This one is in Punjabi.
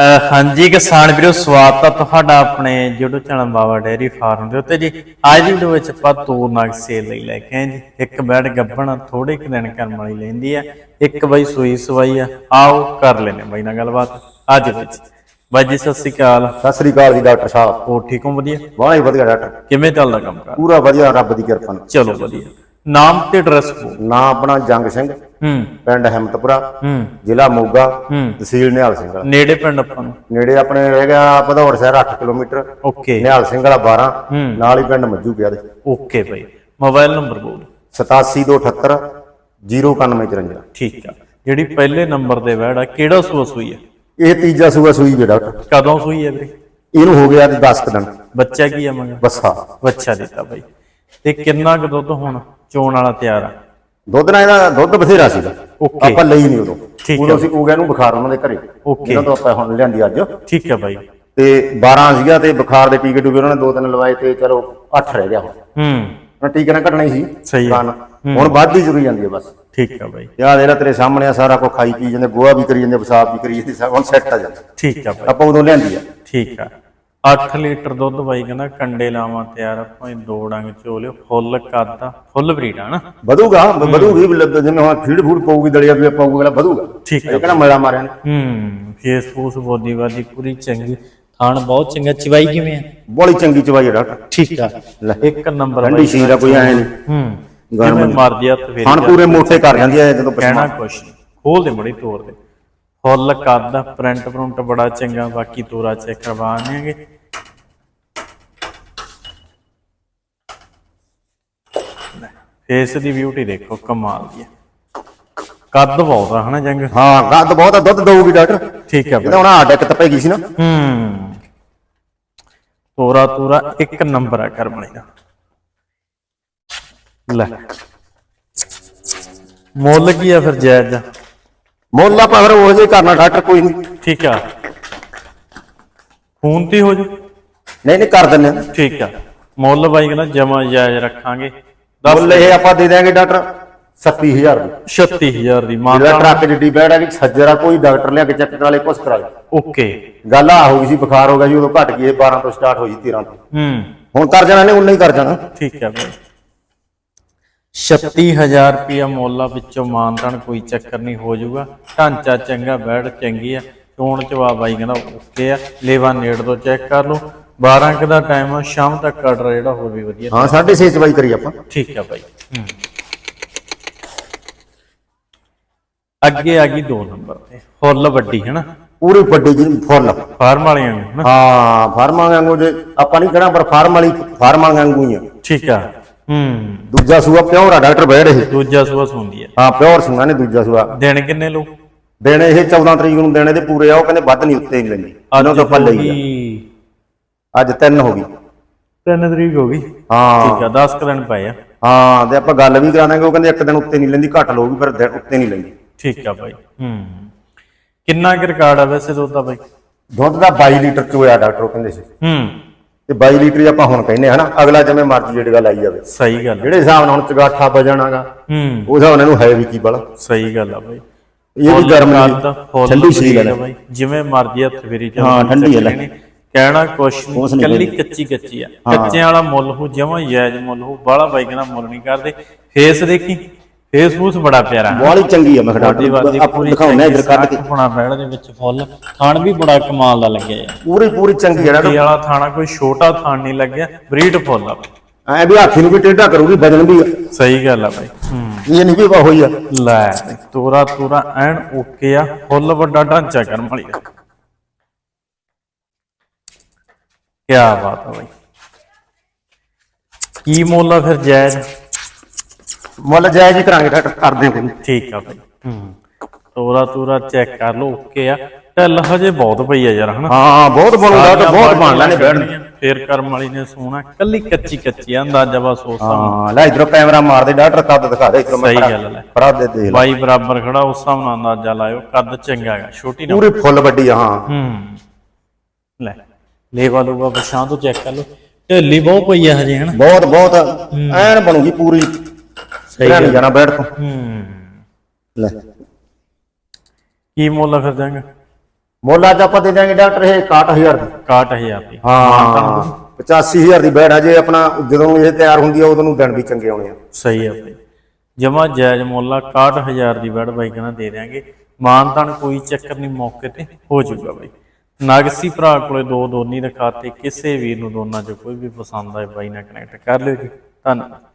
ਹਾਂਜੀ ਕਿਸਾਨ ਵੀਰੋ ਸਵਾਗਤ ਹੈ ਤੁਹਾਡਾ ਆਪਣੇ YouTube channel Baba dairy farm ਦੇ ਉੱਤੇ। ਜੀ ਅੱਜ ਦੀ ਵੀਡੀਓ ਵਿੱਚ ਆਪਾਂ ਤੋਰ ਨਾਗ ਸੇਲ ਲਈ ਲੈ ਕੇ ਆਏ ਜੀ। ਇੱਕ ਬੈਡ ਗੱਬਣ ਥੋੜੇ ਕੁ ਦਿਨ ਕਰਮ ਵਾਲੀ ਲੈਂਦੀ ਆ। ਇੱਕ ਬਾਈ ਸੂਈ ਸਵਾਈ ਆ। ਆਓ ਕਰ ਲੈਨੇ ਬਾਈ ਨਾਲ ਗੱਲਬਾਤ ਅੱਜ ਵਿੱਚ। ਬਾਈ ਜੀ ਸਤਿ ਸ਼੍ਰੀ ਅਕਾਲ। ਸਤਿ ਸ੍ਰੀ ਅਕਾਲ ਜੀ ਡਾਕਟਰ ਸਾਹਿਬ। ਹੋ ਠੀਕ ਹੋ? ਵਧੀਆ? ਬਹੁਤ ਹੀ ਵਧੀਆ ਡਾਕਟਰ। ਕਿਵੇਂ ਚੱਲਦਾ ਕੰਮ ਕਾਰ? ਪੂਰਾ ਵਧੀਆ ਰੱਬ ਦੀ ਕਿਰਪਾ ਨਾਲ। ਚਲੋ ਵਧੀਆ। ਨਾਮ ਤੇ ਐਡਰੈਸ ਨਾਂ ਆਪਣਾ ਜੰਗ ਸਿੰਘ ਹੂੰ। ਪਿੰਡ ਹਿੰਮਤਪੁਰਾ ਹੂੰ। ਜ਼ਿਲ੍ਹਾ ਮੋਗਾ ਹੂੰ। ਤਹਿਸੀਲ ਨਿਹਾਲ ਸਿੰਘ ਵਾਲਾ। ਨੇੜੇ ਪਿੰਡ ਆਪਾਂ ਨੂੰ। ਨੇੜੇ ਆਪਣੇ ਰਹਿ ਗਿਆ ਭਦੌੜ ਸ਼ਹਿਰ 8 ਕਿਲੋਮੀਟਰ। ਓਕੇ। ਨਿਹਾਲ ਸਿੰਘ ਵਾਲਾ 12 ਹੂੰ। ਨਾਲ ਹੀ ਪਿੰਡ ਮੱਜੂ ਪਿਆ ਦੇ। ਓਕੇ ਬਾਈ ਮੋਬਾਈਲ ਨੰਬਰ ਬੋਲ। 8778 09154 ਠੀਕ ਆ। ਜਿਹੜੀ ਪਹਿਲੇ ਨੰਬਰ ਤੇ ਵੈੜ ਆ ਕਿਹੜਾ ਸੂਆ ਸੂਈ ਆ? ਇਹ ਤੀਜਾ ਸੂਆ ਸੂਈ ਵੀ ਡਾਕਟਰ। ਕਦੋਂ ਸੂਈ ਆ ਵੀਰੇ? ਇਹਨੂੰ ਹੋ ਗਿਆ ਜੀ 10 ਕੁ ਦਿਨ। ਬੱਚਾ ਕੀ ਆ ਮਗਰ? ਬੱਸਾ। ਬੱਚਾ ਦਿੱਤਾ ਬਾਈ ਤੇ ਕਿੰਨਾ ਕੁ ਦੁੱਧ ਹੁਣ? ਚੋਣ ਵਾਲਾ ਤਿਆਰ ਆ। ਦੁੱਧ ਨਾਲ ਇਹਦਾ ਦੁੱਧ ਬਥੇਰਾ ਸੀਗਾ। ਓਕੇ। ਆਪਾਂ ਲਈ ਨਹੀਂ ਉਦੋਂ। ਠੀਕ ਉਦੋਂ ਸੀ ਉਹ ਗਿਆ ਨੂੰ ਬੁਖਾਰ ਉਹਨਾਂ ਦੇ ਘਰੇ। ਓਕੇ। ਇਹਨਾਂ ਤੋਂ ਆਪਾਂ ਹੁਣ ਲਿਆਂਦੀ ਅੱਜ। ਠੀਕ ਆ ਬਾਈ। ਤੇ 12 ਸੀਗਾ ਤੇ ਬੁਖਾਰ ਦੇ ਟੀਕੇ ਟੂਕੇ ਉਹਨਾਂ ਨੇ ਦੋ ਤਿੰਨ ਲਵਾਏ ਤੇ ਚਲੋ 8 ਰਹਿ ਗਿਆ ਹੁਣ। ਹੂੰ। ਹੁਣ ਟੀਕੇ ਨਾਲ ਘਟਣਾ ਹੀ ਸੀ ਸਹੀ ਆ। ਕੰਨ ਹੁਣ ਵੱਧਦੀ ਜੁਰੀ ਜਾਂਦੀ ਹੈ ਬਸ। ਠੀਕ ਆ ਬਾਈ। ਯਾਰ ਇਹਦਾ ਤੇਰੇ ਸਾਹਮਣੇ ਆ ਸਾਰਾ ਕੁਝ ਖਾਈ ਪੀ ਜਾਂਦੇ ਗੋਆ ਵੀ ਕਰੀ ਜਾਂਦੇ ਪਿਸ਼ਾਬ ਵੀ ਕਰੀ ਜਾਂਦੇ ਸਭ ਹੁਣ ਸੈੱਟ ਆ ਜਾਂਦਾ। ਠੀਕ ਆ ਬਾਈ। ਆਪਾਂ ਉਦੋਂ ਲਿਆਂਦੀ ਆ। ਠੀਕ ਆ। 8 ਲੀਟਰ ਦੁੱਧ ਬਾਈ ਕਹਿੰਦਾ ਕੰਡੇ ਲਾਵਾਂ ਤਿਆਰ ਆ ਭਾਵੇਂ ਦੋ ਡੰਗ ਚੋ ਲਿਓ ਫੁੱਲ ਆ ਫੁੱਲ ਬਰੀਡ ਆ ਨਾ। ਵਧੂਗਾ ਵਧੂਗੀ ਵੀ ਲੱਗ- ਜਿਵੇਂ ਹੁਣ ਫੀਡ ਫੂਡ ਪਊਗੀ ਦਲੀਆ ਵੀ ਪਾਊਗਾ ਅਗਲਾ ਵਧੂਗਾ। ਠੀਕ ਆ। ਇਹ ਕਿਹੜਾ ਮਜ਼ਾ ਮਾਰਿਆ ਨੇ? ਹੂੰ ਫੇਸ ਫੂਸ ਬੋਦੀ ਬਾਦੀ ਪੂਰੀ ਚੰਗੀ ਥਾਣ ਬਹੁਤ ਚੰਗਾ ਚਵਾਈ ਕਿਵੇਂ ਆ? ਬੜੀ ਚੰਗੀ ਚਵਾਈ ਹੈ ਡਾਕਟਰ। ਠੀਕ ਆ। ਲੈ ਇੱਕ ਨੰਬਰ ਠੰਡੀ ਸ਼ੀਰ ਆ ਕੋਈ ਐ ਨਹੀਂ। ਹੂੰ ਗਰਮ ਜਿਵੇਂ ਮਰਦੀ ਆ ਤੇ ਖਾਣ ਪੂਰੇ ਮੋਟੇ ਕਰ ਜਾਂਦੀ ਹੈ ਜਦੋਂ ਕਹਿਣਾ ਕੁਛ ਨਹੀਂ। ਖੋਲ ਦੇ ਬੜੀ ਤੋਰ ਦੇ ਫੁੱਲ ਕੱਦ ਪ੍ਰਿੰਟ ਪ੍ਰਿੰਟ ਬੜਾ ਚੰਗਾ ਬਾਕੀ ਤੋਰਾ ਚੈੱਕ ਕਰਵਾ ਆਣਗੇ ਫੇਸ ਦੀ ਬਿਊਟੀ ਦੇਖੋ ਕਮਾਲ ਦੀ ਹੈ ਕੱਦ ਬਹੁਤ ਆ ਹਨਾ ਜੰਗ? ਹਾਂ ਗੱਦ ਬਹੁਤ ਆ ਦੁੱਧ ਦਊਗੀ ਡਾਕਟਰ। ਠੀਕ ਆ ਇਹਦਾ ਹੁਣ ਹਾਰਟ ਅਟੈਕ ਤਾਂ ਪੈ ਗਈ ਸੀ ਨਾ। ਹੂੰ। ਤੋਰਾ ਤੋਰਾ ਇੱਕ ਨੰਬਰ ਆ ਕਰਮਣੀ ਦਾ। ਲੈ। ਮੁੱਲ ਕੀ ਆ ਫਿਰ ਜਾਇਜ਼ ਦਾ? ਮੁੱਲ ਆਪਾਂ ਫਿਰ ਉਹ ਜੇ ਕਰਨਾ ਡਾਕਟਰ ਕੋਈ ਨਹੀਂ। ਠੀਕ ਆ। ਫੋਨ ਤੇ ਹੋ ਜੂ? ਨਹੀਂ ਨਹੀਂ ਕਰ ਦਿੰਨੇ ਆ। ਠੀਕ ਆ। ਮੁੱਲ ਬਾਈ ਕਹਿੰਦਾ ਜਮਾ ਜਾਇਜ਼ ਰੱਖਾਂਗੇ। ਦੱਸ ਮੁੱਲ ਇਹ ਆਪਾਂ ਦੇ ਦਿਆਂਗੇ ਡਾਕਟਰ 37000 ਦੀ। 36000 ਦੀ। ਜਿਹੜਾ ਮਾਨਤਾ ਟਰੱਕ ਜਿੱਡੀ ਬੈਠ ਆ ਕਿ ਸੱਜਰਾ ਕੋਈ ਡਾਕਟਰ ਲਿਆ ਕੇ ਚੈੱਕ ਕਰਾ ਲੇ ਕੁਛ ਕਰਾ ਲੇ ਓਕੇ। ਗੱਲ ਆ ਹੋ ਗਈ ਸੀ ਬੁਖਾਰ ਹੋ ਗਿਆ ਜੀ ਉਦੋਂ ਘਟ ਗਈ ਇਹ 12 ਤੋਂ ਸਟਾਰਟ ਹੋਈ 13 ਤੋਂ। ਹੂੰ। ਹੁਣ ਕਰ ਜਾਣਾ ਨੇ ਉਨਾ ਹੀ ਕਰ ਜਾਣਾ। ਠੀਕ ਹੈ ਬਾਈ 36000 ਰੁਪਿਆ ਮੁੱਲ ਆ ਵਿੱਚੋਂ ਮਾਨਤਾਨ ਕੋਈ ਚੱਕਰ ਨਹੀਂ ਹੋ ਜਾਊਗਾ। ਢਾਂਚਾ ਚੰਗਾ ਬੈਡ ਚੰਗੀ ਆ। ਚੋਣ ਚਵਾ ਬਾਈ ਕਹਿੰਦਾ ਓਕੇ ਆ। ਲੇਵਾ ਨੇੜ ਤੋਂ ਚੈੱਕ ਕਰ ਲਓ। 12 ਕੁ ਦਾ ਟਾਈਮ ਆ ਸ਼ਾਮ ਤੱਕ ਆਰਡਰ ਜਿਹੜਾ ਹੋਰ ਵੀ ਵਧੀਆ। ਹਾਂ 6.5 ਚਵਾਈ ਕਰੀ ਆਪਾਂ। ਠੀਕ ਆ ਬਾਈ। ਅੱਗੇ ਆ ਗਈ 2 ਨੰਬਰ ਤੇ। ਫੁੱਲ ਵੱਡੀ ਹੈ ਨਾ? ਪੂਰੀ ਵੱਡੀ ਜੀ ਫੁੱਲ। ਫਾਰਮ ਵਾਲਿਆਂ ਨੂੰ ਹਾਂ ਫਾਰਮਾਂ ਵਾਂਗੂ ਜੇ ਆਪਾਂ ਨਹੀਂ ਕਹਿਣਾ ਪਰ ਫਾਰਮ ਵਾਲੀ ਫਾਰਮਾਂ ਵਾਂਗੂ ਹੀ ਆ। ਠੀਕ ਆ। ਹੂੰ। ਦੂਜਾ ਸੂਆ ਪਿਓਰ ਆ ਡਾਕਟਰ ਬੈਠ ਇਹ। ਦੂਜਾ ਸੂਆ ਸੁਣਦੀ ਹੈ ਹਾਂ ਪਿਓਰ ਸੂਆ ਨੇ ਦੂਜਾ ਸੂਆ। ਦਿਨ ਕਿੰਨੇ ਲੋ ਦੇਣੇ ਇਹ 14 ਤਰੀਕ ਨੂੰ ਦੇਣੇ ਦੇ ਪੂਰੇ ਆ ਉਹ ਕਹਿੰਦੇ ਵੱਧ ਨਹੀਂ ਉੱਤੇ ਨਹੀਂ ਲੈਂਦੀ। ਉਹਨਾਂ ਤੋਂ ਲਈ ਆ। ਅੱਜ 3 ਹੋ ਗਈ। 3 ਤਰੀਕ ਹੋ ਗਈ। ਹਾਂ। ਠੀਕ ਆ 10 ਕੁ ਦਿਨ ਪਏ ਆ। ਹਾਂ ਤੇ ਆਪਾਂ ਗੱਲ ਵੀ ਕਰਾ ਦਾਂਗੇ ਉਹ ਕਹਿੰਦੇ ਇੱਕ ਦਿਨ ਉੱਤੇ ਨਹੀਂ ਲੈਂਦੀ ਘੱਟ ਲਊਗੀ ਫਿਰ ਦਿਨ ਉੱਤੇ ਨਹੀਂ ਲੈਂਦੀ। ਠੀਕ ਆ ਬਾਈ। ਹੂੰ। ਕਿੰਨਾ ਕੁ ਰਿਕਾਰਡ ਆ ਵੈਸੇ ਦੁੱਧ ਦਾ ਬਾਈ? ਦੁੱਧ ਦਾ 22 ਲੀਟਰ ਚ ਹੋਇਆ ਡਾਕਟਰ ਉਹ ਕਹਿੰਦੇ ਸੀ। ਹੂੰ। ਤੇ 22 ਲੀਟਰ ਹੀ ਆਪਾਂ ਹੁਣ ਕਹਿੰਦੇ ਹਨਾ? ਅਗਲਾ ਜਿਵੇਂ ਮਰਜ਼ੀ ਜਿਹੜੀ ਗੱਲ ਆਈ ਜਾਵੇ। ਸਹੀ ਗੱਲ। ਜਿਹੜੇ ਹਿਸਾਬ ਨਾਲ ਹੁਣ ਚਗਾਠਾ ਵਜਣਾਗਾ ਹੂੰ। ਉਹ ਹਿਸਾਬ ਨਾਲ ਇਹਨੂੰ ਹੈ ਵੀ ਕੀ ਬੜਾ। ਸਹੀ ਗੱਲ ਆ ਬਾਈ। ਇਹ ਵੀ ਗਰਮ ਨਹੀਂ ਠੰਡੀ ਸੀ ਬਰੀਕ ਗੱਲ ਆ ਬਾਈ। ਜਿਵੇਂ ਮਰਜ਼ੀ ਹੱਥ ਫੇਰੀ ਚੱਲ ਹਾਂ, ਠੰਡੀ ਲੈ। ਕਹਿਣਾ ਕੁਛ ਨਹੀਂ ਕੱਲੀ ਕੱਚੀ ਕੱਚੀ ਆ। ਕੱਚਿਆਂ ਵਾਲਾ ਮੁੱਲ ਹੋ ਜਮਾਂ ਜਾਇਜ਼ ਮੁੱਲ ਹੋ ਬਾਹਲਾ ਬਾਈ ਕਹਿੰਦਾ ਮੁੱਲ ਨਹੀਂ ਕਰਦੇ। ਫੇਸ ਦੇਖੀ ਫੇਸ ਫੂਸ ਬੜਾ ਪਿਆਰਾ ਹੀ। ਚੰਗੀ ਆ ਮੈਂ ਆਪਾਂ ਪੂਰੀ ਦਿਖਾਉਣਾ ਇਧਰ ਕੱਢ ਕੇ। ਹੋਣਾ ਬੈੜ ਦੇ ਵਿੱਚ ਫੁੱਲ ਥਾਣ ਵੀ ਬੜਾ ਕਮਾਲ ਦਾ ਲੱਗਿਆ ਯਾਰ ਪੂਰੀ ਪੂਰੀ ਚੰਗੀ ਆ ਇਹ ਵਾਲਾ ਥਾਣਾ ਕੋਈ ਛੋਟਾ ਥਾਣ ਨਹੀਂ ਲੱਗਿਆ ਬਰੀਡ ਫੁੱਲ ਆ। ਐ ਵੀ ਹਾਥੀ ਨੂੰ ਵੀ ਟੇਢਾ ਕਰੂਗੀ ਵਜਨ ਵੀ ਆ। ਸਹੀ ਗੱਲ ਆ ਹੂੰ। ਇਹ ਨਹੀਂ ਵੀ ਵਾ ਹੋਈ ਆ। ਲੈ ਤੋਰਾ ਤੋਰਾ ਐਨ ਓਕੇ ਆ ਫੁੱਲ ਵੱਡਾ ਢਾਂਚਾ ਕਰਮ ਵਾਲੀ ਦਾ ਕੀ ਬਾਤ ਆ ਬਾਈ। ਕੀ ਮੁੱਲ ਆ ਫਿਰ ਜਾਇਜ਼? ਮੁੱਲ ਜਾਇਜ਼ ਹੀ ਕਰਾਂਗੇ ਡਾਕਟਰ ਕਰਦੇ ਹਾਂ ਕੋਈ ਠੀਕ ਆ ਬਾਈ। ਹੂੰ ਤੋਰਾ ਤੋਰਾ ਚੈੱਕ ਕਰ ਲਓ ਓਕੇ ਆ। ਢਿੱਲ ਹਜੇ ਬਹੁਤ ਪਈ ਆ ਯਾਰ ਹਨਾ? ਹਾਂ ਬਹੁਤ ਬਣੂ ਡਾਕਟਰ ਬਹੁਤ ਬਣ ਲੈਣੇ ਬੈਠ। ਫੇਰ ਕਰਮ ਵਾਲੀ ਨੇ ਸੋਹਣਾ ਕੱਲੀ ਕੱਚੀ ਕੱਚੀ ਆ ਅੰਦਾਜ਼ਾ ਵਾ ਸੋਚ ਸਮ ਹਾਂ ਲੈ ਇਧਰੋਂ ਕੈਮਰਾ ਮਾਰ ਦੇ ਡਾਕਟਰ ਕੱਦ ਦਿਖਾ ਦੇ ਇਧਰੋਂ ਮੈਂ ਸਹੀ ਗੱਲ ਲੈ। ਫੜਾ ਦੇ ਦੇਖ ਲੈ। ਬਾਈ ਬਰਾਬਰ ਖੜਾ ਉਸ ਹਿਸਾਬ ਨਾਲ ਅੰਦਾਜ਼ਾ ਲਾਇਓ ਕੱਦ ਚੰਗਾ ਹੈਗਾ ਛੋਟੀ ਨਾ। ਪੂਰੀ ਫੁੱਲ ਵੱਡੀ ਆ ਹਾਂ। ਹੂੰ। ਲੈ ਲੇਵਾ ਲੂਗਾ ਪਛਾਂ ਤੋਂ ਚੈੱਕ ਕਰ ਲਓ। ਢਿੱਲੀ ਬਹੁਤ ਪਈ ਆ ਹਜੇ ਹਨਾ? ਬਹੁਤ ਬਹੁਤ। ਐਨ ਬਣੂਗੀ ਪੂਰੀ। ਸਹੀ ਨਹੀਂ ਜਾਣਾ ਬੈਠ ਤੋਂ। ਹੂੰ। ਲੈ। ਕੀ ਮੁੱਲ ਫਿਰ ਜਾਗਾ ਮੁੱਲ ਅੱਜ ਆਪਾਂ ਦੇ ਦਿਆਂਗੇ ਡਾਕਟਰ ਇਹ 61000 ਦੀ। 61000 ਦੀ। ਹਾਂ। 85000 ਦੀ ਬੈੜ ਆ ਜੇ ਆਪਣਾ ਜਦੋਂ ਇਹ ਤਿਆਰ ਹੁੰਦੀ ਆ ਉਦੋਂ ਨੂੰ ਦਿਨ ਵੀ ਚੰਗੇ ਆਉਣੇ ਆ। ਸਹੀ ਆ ਬਈ। ਜਮਾ ਜਾਇਜ਼ ਮੁੱਲ ਆ 61000 ਦੀ ਬੈਡ ਬਾਈ ਕਹਿੰਦਾ ਦੇ ਦਿਆਂਗੇ। ਮਾਨਤਾਨ ਕੋਈ ਚੱਕਰ ਨਹੀਂ ਮੌਕੇ ਤੇ ਹੋ ਜਾਊਗਾ ਬਈ। ਨਗਸੀ ਭਰਾ ਕੋਲੇ ਦੋ ਦੋਨੀ ਰਖਾਤੇ ਕਿਸੇ ਵੀਰ ਨੂੰ ਦੋਨਾਂ ਚੋਂ ਕੋਈ ਵੀ ਪਸੰਦ ਆਏ ਬਾਈ ਨਾਲ ਕਨੈਕਟ ਕਰ ਲਿਓ ਜੀ। ਧੰਨਵਾਦ।